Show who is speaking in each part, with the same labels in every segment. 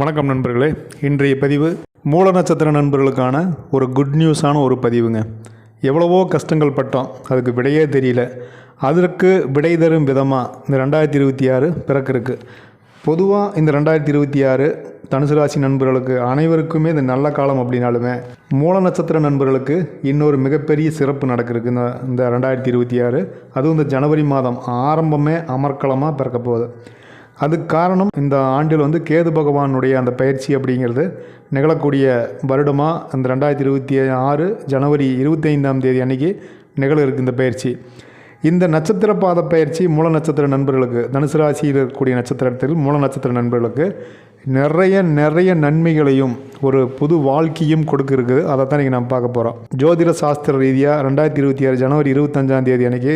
Speaker 1: வணக்கம் நண்பர்களே. இன்றைய பதிவு மூல நட்சத்திர நண்பர்களுக்கான ஒரு குட் நியூஸான ஒரு பதிவுங்க. எவ்வளவோ கஷ்டங்கள் பட்டோம். அதுக்கு விடையே தெரியல. அதற்கு விடை தரும் விதமாக இந்த ரெண்டாயிரத்தி இருபத்தி ஆறு பிறக்கிருக்கு. பொதுவாக இந்த ரெண்டாயிரத்தி இருபத்தி ஆறு தனுசு ராசி நண்பர்களுக்கு அனைவருக்குமே இது நல்ல காலம் அப்படின்னாலுமே மூல நட்சத்திர நண்பர்களுக்கு இன்னொரு மிகப்பெரிய சிறப்பு நடக்கிறதுக்கு இந்த இந்த ரெண்டாயிரத்தி இருபத்தி ஆறு. அதுவும் இந்த ஜனவரி மாதம் ஆரம்பமே அமர்க்களமாக பிறக்க போகுது. அதுக்கு காரணம் இந்த ஆண்டில் வந்து கேது பகவானுடைய அந்த பயிற்சி அப்படிங்கிறது நிகழக்கூடிய வருடமாக அந்த ரெண்டாயிரத்தி இருபத்தி ஆறு ஜனவரி இருபத்தைந்தாம் தேதி அன்னைக்கு நிகழ இந்த பயிற்சி. இந்த நட்சத்திர பாத பயிற்சி மூல நட்சத்திர நண்பர்களுக்கு தனுசு ராசியில் இருக்கக்கூடிய நட்சத்திரத்தில் மூல நட்சத்திர நண்பர்களுக்கு நிறைய நிறைய நன்மைகளையும் ஒரு புது வாழ்க்கையும் கொடுக்கறது. அதை தான் இன்றைக்கி நம்ம பார்க்க போகிறோம் ஜோதிட சாஸ்திர ரீதியாக ரெண்டாயிரத்தி இருபத்தி ஆறு ஜனவரி இருபத்தஞ்சாம் தேதி அன்னைக்கு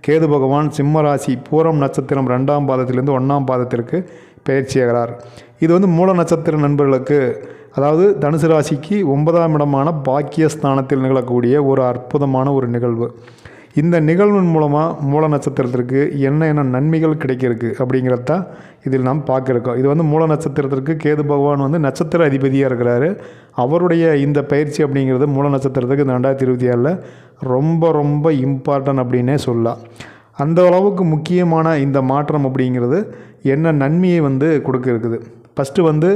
Speaker 1: கேது பகவான் சிம்மராசி பூரம் நட்சத்திரம் ரெண்டாம் பாதத்திலிருந்து ஒன்றாம் பாதத்திற்கு பயிற்சியாகிறார் இது வந்து மூல நட்சத்திர நண்பர்களுக்கு அதாவது தனுசு ராசிக்கு ஒன்பதாம் இடமான பாக்கியஸ்தானத்தில் நிகழக்கூடிய ஒரு அற்புதமான ஒரு நிகழ்வு. இந்த நிகழ்வின் மூலமாக மூல நட்சத்திரத்திற்கு என்ன என்ன நன்மைகள் கிடைக்கிறதுக்கு அப்படிங்கிறத தான் இதில் நாம் பார்க்குறோம். இது வந்து மூல நட்சத்திரத்திற்கு கேது பகவான் வந்து நட்சத்திர அதிபதியாக இருக்கிறாரு. அவருடைய இந்த பயிற்சி அப்படிங்கிறது மூல நட்சத்திரத்துக்கு இந்த ரெண்டாயிரத்தி இருபத்தி ஏழில் ரொம்ப ரொம்ப இம்பார்ட்டன்ட் அப்படின்னே சொல்லலாம். அந்த அளவுக்கு முக்கியமான இந்த மாற்றம் அப்படிங்கிறது என்ன நன்மையை வந்து கொடுக்க இருக்குது. ஃபஸ்ட்டு வந்து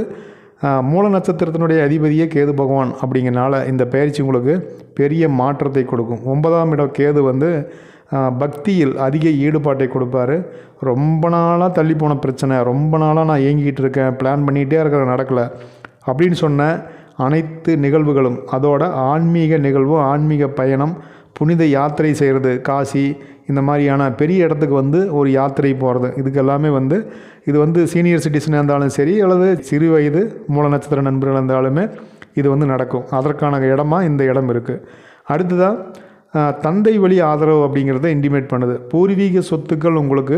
Speaker 1: மூல நட்சத்திரத்தினுடைய அதிபதியே கேது பகவான் அப்படிங்கிறனால இந்த பயிற்சி உங்களுக்கு பெரிய மாற்றத்தை கொடுக்கும். ஒன்பதாம் இடம் கேது வந்து பக்தியில் அதிக ஈடுபாட்டை கொடுப்பாரு. ரொம்ப நாளாக தள்ளி போன பிரச்சனை. ரொம்ப நாளாக நான் இயங்கிக்கிட்டு இருக்கேன் பிளான் பண்ணிகிட்டே இருக்கிற நடக்கலை அப்படின்னு சொன்ன அனைத்து நிகழ்வுகளும் அதோட ஆன்மீக நிகழ்வும் ஆன்மீக பயணம் புனித யாத்திரை செய்கிறது காசி இந்த மாதிரியான பெரிய இடத்துக்கு வந்து ஒரு யாத்திரை போகிறது. இதுக்கு எல்லாமே வந்து இது வந்து சீனியர் சிட்டிசனாக இருந்தாலும் சரி அல்லது சிறு வயது மூல நட்சத்திர நண்பர்கள் இருந்தாலுமே இது வந்து நடக்கும். அதற்கான இடமா இந்த இடம் இருக்குது அடுத்ததாக தந்தை வழி ஆதரவு அப்படிங்கிறத இன்டிமேட் பண்ணுது. பூர்வீக சொத்துக்கள் உங்களுக்கு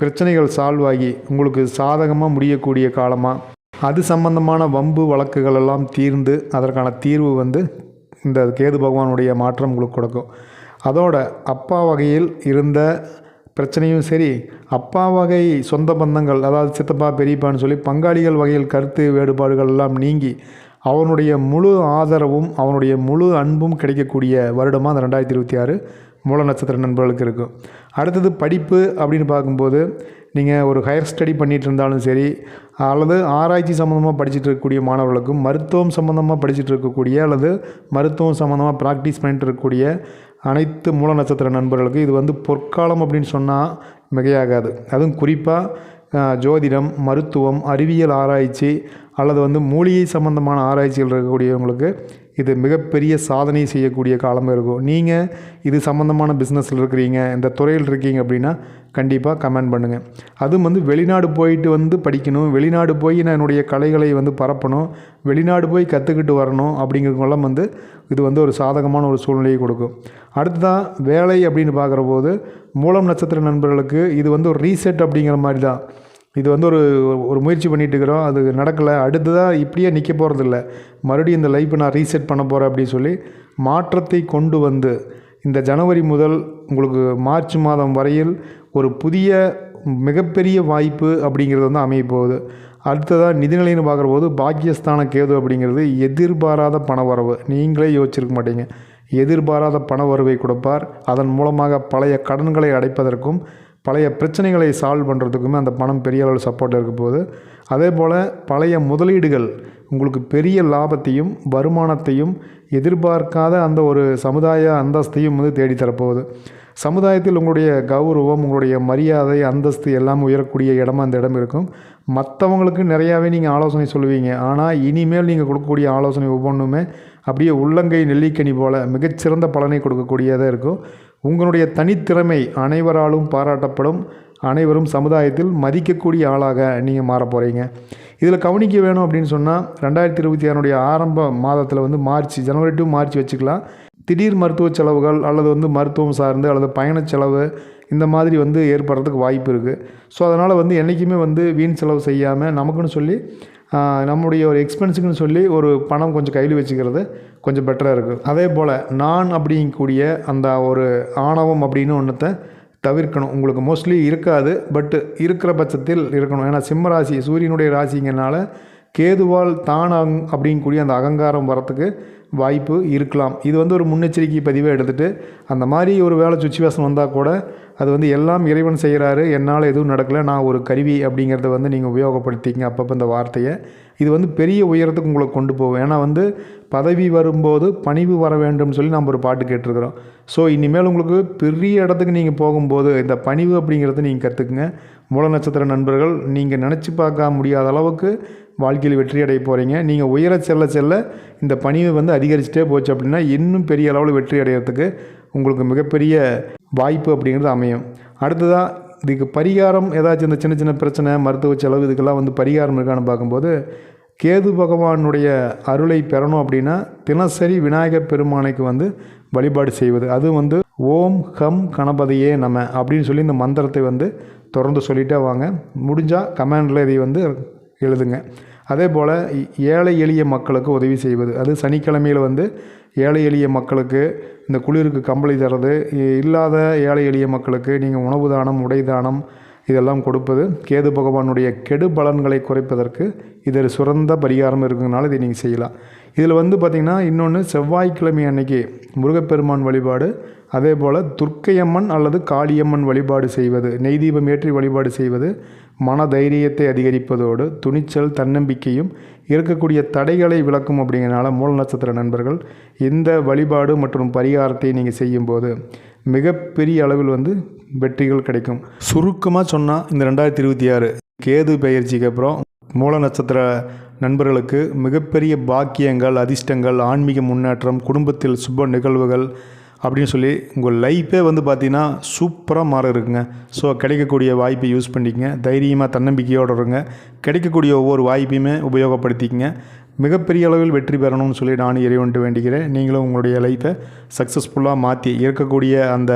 Speaker 1: பிரச்சனைகள் சால்வ் ஆகி உங்களுக்கு சாதகமாக முடியக்கூடிய காலமாக அது சம்பந்தமான வம்பு வழக்குகள் எல்லாம் தீர்ந்து அதற்கான தீர்வு வந்து இந்த கேது பகவானுடைய மாற்றம் உங்களுக்கு கொடுக்கும். அதோட அப்பா வகையில் இருந்த பிரச்சனையும் சரி அப்பா வகை சொந்த பந்தங்கள் அதாவது சித்தப்பா பெரியப்பான்னு சொல்லி பங்காளிகள் வகையில் கருத்து வேறுபாடுகள் எல்லாம் நீங்கி அவனுடைய முழு ஆதரவும் அவனுடைய முழு அன்பும் கிடைக்கக்கூடிய வருடமாக அந்த ரெண்டாயிரத்தி இருபத்தி ஆறு மூல நட்சத்திர நண்பர்களுக்கு இருக்கும். அடுத்தது படிப்பு அப்படின்னு பார்க்கும்போது நீங்கள் ஒரு ஹையர் ஸ்டடி பண்ணிகிட்டு இருந்தாலும் சரி அல்லது ஆராய்ச்சி சம்மந்தமாக படிச்சுட்டு இருக்கக்கூடிய மாணவர்களுக்கும் மருத்துவம் சம்மந்தமாக படிச்சுட்டு இருக்கக்கூடிய அல்லது மருத்துவம் சம்மந்தமாக ப்ராக்டிஸ் பண்ணிட்டு இருக்கக்கூடிய அனைத்து மூல நட்சத்திர நண்பர்களுக்கு இது வந்து பொற்காலம் அப்படின்னு சொன்னால் மிகையாகாது. அதுவும் குறிப்பாக ஜோதிடம் மருத்துவம் அறிவியல் ஆராய்ச்சி அல்லது வந்து மூலிகை சம்பந்தமான ஆராய்ச்சிகள் இருக்கக்கூடியவங்களுக்கு இது மிகப்பெரிய சாதனை செய்யக்கூடிய காலமாக இருக்கும். நீங்கள் இது சம்மந்தமான பிஸ்னஸில் இருக்கிறீங்க இந்த துறையில் இருக்கீங்க அப்படின்னா கண்டிப்பாக கமெண்ட் பண்ணுங்கள் அதுவும் வந்து வெளிநாடு போயிட்டு வந்து படிக்கணும். வெளிநாடு போய் நான் என்னுடைய கலைகளை வந்து பரப்பணும். வெளிநாடு போய் கற்றுக்கிட்டு வரணும் அப்படிங்கிறவங்களாம் வந்து இது வந்து ஒரு சாதகமான ஒரு சூழ்நிலையை கொடுக்கும். அடுத்ததான் வேலை அப்படின்னு பார்க்குற போது மூலம் நட்சத்திர நண்பர்களுக்கு இது வந்து ஒரு ரீசெட் அப்படிங்கிற மாதிரி தான் இது வந்து ஒரு ஒரு முயற்சி பண்ணிட்டு இருக்கிறோம். அது நடக்கலை. அடுத்ததாக இப்படியே நிற்க போகிறதில்ல மறுபடியும் இந்த லைஃப்பை நான் ரீசெட் பண்ண போகிறேன் அப்படின்னு சொல்லி மாற்றத்தை கொண்டு வந்து இந்த ஜனவரி முதல் உங்களுக்கு மார்ச் மாதம் வரையில் ஒரு புதிய மிகப்பெரிய வாய்ப்பு அப்படிங்கிறது வந்து அமைய போகுது. அடுத்ததாக நிதிநிலைன்னு பார்க்குறபோது பாக்கியஸ்தான கேது அப்படிங்கிறது எதிர்பாராத பண வரவு நீங்களே யோசிச்சிருக்க மாட்டீங்க. எதிர்பாராத பண வரவை கொடுப்பார். அதன் மூலமாக பழைய கடன்களை அடைப்பதற்கும் பழைய பிரச்சனைகளை சால்வ் பண்ணுறதுக்குமே அந்த பணம் பெரிய அளவில் சப்போர்ட் இருக்க போகுது. அதே போல் பழைய முதலீடுகள் உங்களுக்கு பெரிய லாபத்தையும் வருமானத்தையும் எதிர்பார்க்காத அந்த ஒரு சமுதாய அந்தஸ்தையும் வந்து தேடித்தரப்போகுது. சமுதாயத்தில் உங்களுடைய கௌரவம் உங்களுடைய மரியாதை அந்தஸ்து எல்லாம் உயரக்கூடிய இடமா அந்த இடம் இருக்கும். மற்றவங்களுக்கு நிறையாவே நீங்கள் ஆலோசனை சொல்லுவீங்க. ஆனால் இனிமேல் நீங்கள் கொடுக்கக்கூடிய ஆலோசனை ஒவ்வொன்றுமே அப்படியே உள்ளங்கை நெல்லிக்கனி போல் மிகச்சிறந்த பலனை கொடுக்கக்கூடியதாக இருக்கும். உங்களுடைய தனித்திறமை அனைவராலும் பாராட்டப்படும். அனைவரும் சமுதாயத்தில் மதிக்கக்கூடிய ஆளாக நீங்கள் மாற போகிறீங்க இதில் கவனிக்க வேணும் அப்படின்னு சொன்னால் ரெண்டாயிரத்தி இருபத்தி ஆறுடைய ஆரம்ப மாதத்தில் வந்து மார்ச் ஜனவரி டு மார்ச் வச்சுக்கலாம். திடீர் மருத்துவ செலவுகள் அல்லது வந்து மருத்துவம் சார்ந்து அல்லது பயண செலவு இந்த மாதிரி வந்து ஏற்படுறதுக்கு வாய்ப்பு இருக்குது ஸோ அதனால் வந்து என்றைக்குமே வந்து வீண் செலவு செய்யாமல் நமக்குன்னு சொல்லி நம்முடைய ஒரு எக்ஸ்பென்ஸுக்குன்னு சொல்லி ஒரு பணம் கொஞ்சம் கையில் வச்சுக்கிறது கொஞ்சம் பெட்டராக இருக்குது அதே போல் நான் அப்படிங்கக்கூடிய அந்த ஒரு ஆணவம் அப்படின்னு ஒன்றத்தை தவிர்க்கணும். உங்களுக்கு மோஸ்ட்லி இருக்காது பட்டு இருக்கிற பட்சத்தில் இருக்கணும். ஏன்னா சிம்ம ராசி சூரியனுடைய ராசிங்கனால கேதுவால் தான் அங் கூடிய அந்த அகங்காரம் வரத்துக்கு வாய்ப்பு இருக்கலாம். இது வந்து ஒரு முன்னெச்சரிக்கை பதிவை எடுத்துகிட்டு அந்த மாதிரி ஒரு வேலை சுச்சுவேஷன் வந்தால் கூட அது வந்து எல்லாம் இறைவன் செய்கிறாரு என்னால் எதுவும் நடக்கலை நான் ஒரு கருவி அப்படிங்கிறத வந்து நீங்கள் உபயோகப்படுத்திங்க அப்பப்போ இந்த வார்த்தையை. இது வந்து பெரிய உயரத்துக்கு உங்களை கொண்டு போகும். ஏன்னா வந்து பதவி வரும்போது பணிவு வர வேண்டும்னு சொல்லி நம்ம ஒரு பாட்டு கேட்டிருக்கிறோம். ஸோ இனிமேல் உங்களுக்கு பெரிய இடத்துக்கு நீங்கள் போகும்போது இந்த பணிவு அப்படிங்கிறத நீங்கள் கற்றுக்குங்க மூல நட்சத்திர நண்பர்கள் நீங்கள் நினச்சி பார்க்க முடியாத அளவுக்கு வாழ்க்கையில் வெற்றி அடைய போகிறீங்க நீங்கள் உயர செல்ல செல்ல இந்த பணிவு வந்து அதிகரிச்சுட்டே போச்சு அப்படின்னா இன்னும் பெரிய அளவில் வெற்றி அடையிறதுக்கு உங்களுக்கு மிகப்பெரிய வாய்ப்பு அப்படிங்கிறது அமையும். அடுத்ததாக இதுக்கு பரிகாரம் ஏதாச்சும் இந்த சின்ன சின்ன பிரச்சனை மருத்துவ செலவு இதுக்கெல்லாம் வந்து பரிகாரம் இருக்கான்னு பார்க்கும்போது கேது பகவானுடைய அருளை பெறணும் அப்படின்னா தினசரி விநாயகர் பெருமானைக்கு வந்து வழிபாடு செய்வது. அது வந்து ஓம் ஹம் கணபதியே நம்ம அப்படின்னு சொல்லி இந்த மந்திரத்தை வந்து தொடர்ந்து சொல்லிட்டே வாங்க. முடிஞ்சால் கமெண்டில் இதை வந்து எழுதுங்க. அதே போல் ஏழை எளிய மக்களுக்கு உதவி செய்வது. அது சனிக்கிழமையில் வந்து ஏழை எளிய மக்களுக்கு இந்த குளிருக்கு கம்பளி தர்றது இல்லாத ஏழை எளிய மக்களுக்கு நீங்கள் உணவு தானம் உடை தானம் இதெல்லாம் கொடுப்பது கேது பகவானுடைய கெடு பலன்களை குறைப்பதற்கு இது சிறந்த பரிகாரம் இருக்கிறதுனால இதை நீங்கள் செய்யலாம். இதில் வந்து பார்த்திங்கன்னா இன்னொன்று செவ்வாய்க்கிழமை அன்னைக்கு முருகப்பெருமான் வழிபாடு அதே போல் துர்க்கையம்மன் அல்லது காளியம்மன் வழிபாடு செய்வது நெய் தீபம் ஏற்றி வழிபாடு செய்வது மன தைரியத்தை அதிகரிப்பதோடு துணிச்சல் தன்னம்பிக்கையும் இருக்கக்கூடிய தடைகளை விளக்கும் அப்படிங்கிறனால மூல நட்சத்திர நண்பர்கள் இந்த வழிபாடு மற்றும் பரிகாரத்தை நீங்கள் செய்யும்போது மிகப்பெரிய அளவில் வந்து வெற்றிகள் கிடைக்கும். சுருக்கமாக சொன்னால் இந்த ரெண்டாயிரத்தி இருபத்தி ஆறு கேது பயிற்சிக்கு அப்புறம் மூல நட்சத்திர நண்பர்களுக்கு மிகப்பெரிய பாக்கியங்கள் அதிர்ஷ்டங்கள் ஆன்மீக முன்னேற்றம் குடும்பத்தில் சுப நிகழ்வுகள் அப்படின்னு சொல்லி உங்கள் லைஃப்பே வந்து பார்த்தீங்கன்னா சூப்பராக மாற இருக்குங்க. ஸோ கிடைக்கக்கூடிய வாய்ப்பை யூஸ் பண்ணிக்கங்க. தைரியமாக தன்னம்பிக்கையோடு இருங்க. கிடைக்கக்கூடிய ஒவ்வொரு வாய்ப்பையுமே உபயோகப்படுத்திக்கங்க. மிகப்பெரிய அளவில் வெற்றி பெறணும்னு சொல்லி நான் இறைவன்ட்டு வேண்டிக்கிறேன் நீங்களும் உங்களுடைய லைஃப்பை சக்ஸஸ்ஃபுல்லாக மாற்றி இருக்கக்கூடிய அந்த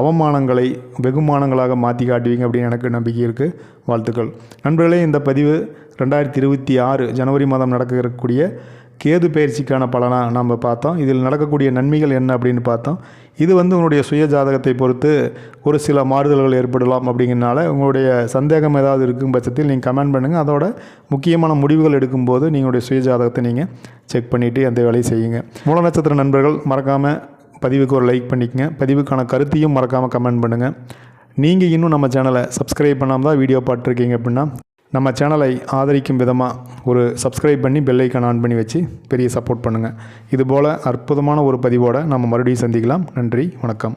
Speaker 1: அவமானங்களை வெகுமானங்களாக மாற்றி காட்டுவீங்க அப்படின்னு எனக்கு நம்பிக்கை இருக்குது வாழ்த்துக்கள். நண்பர்களே இந்த பதிவு ரெண்டாயிரத்தி இருபத்தி ஆறு ஜனவரி மாதம் நடக்க இருக்கக்கூடிய கேது பயிற்சிக்கான பலனாக நம்ம பார்த்தோம். இதில் நடக்கக்கூடிய நன்மைகள் என்ன அப்படின்னு பார்த்தோம். இது வந்து உங்களுடைய சுய ஜாதகத்தை பொறுத்து ஒரு சில மாறுதல்கள் ஏற்படலாம் அப்படிங்கிறனால உங்களுடைய சந்தேகம் ஏதாவது இருக்கும் பட்சத்தில் நீங்கள் கமெண்ட் பண்ணுங்கள் அதோட முக்கியமான முடிவுகள் எடுக்கும்போது நீங்களுடைய சுய ஜாதகத்தை நீங்கள் செக் பண்ணிவிட்டு அந்த வேலையை செய்யுங்க. மூல நட்சத்திர நண்பர்கள் மறக்காமல் பதிவுக்கு ஒரு லைக் பண்ணிக்கங்க. பதிவுக்கான கருத்தையும் மறக்காமல் கமெண்ட் பண்ணுங்கள் நீங்கள் இன்னும் நம்ம சேனலை சப்ஸ்கிரைப் பண்ணாமல் தான் வீடியோ பார்த்துருக்கீங்க அப்படின்னா நம்ம சேனலை ஆதரிக்கும் விதமாக ஒரு சப்ஸ்கிரைப் பண்ணி பெல்லைக்கான் ஆன் பண்ணி வச்சு பெரிய சப்போர்ட் பண்ணுங்கள் இதுபோல் அற்புதமான ஒரு பதிவோடு நம்ம மறுபடியும் சந்திக்கலாம். நன்றி வணக்கம்.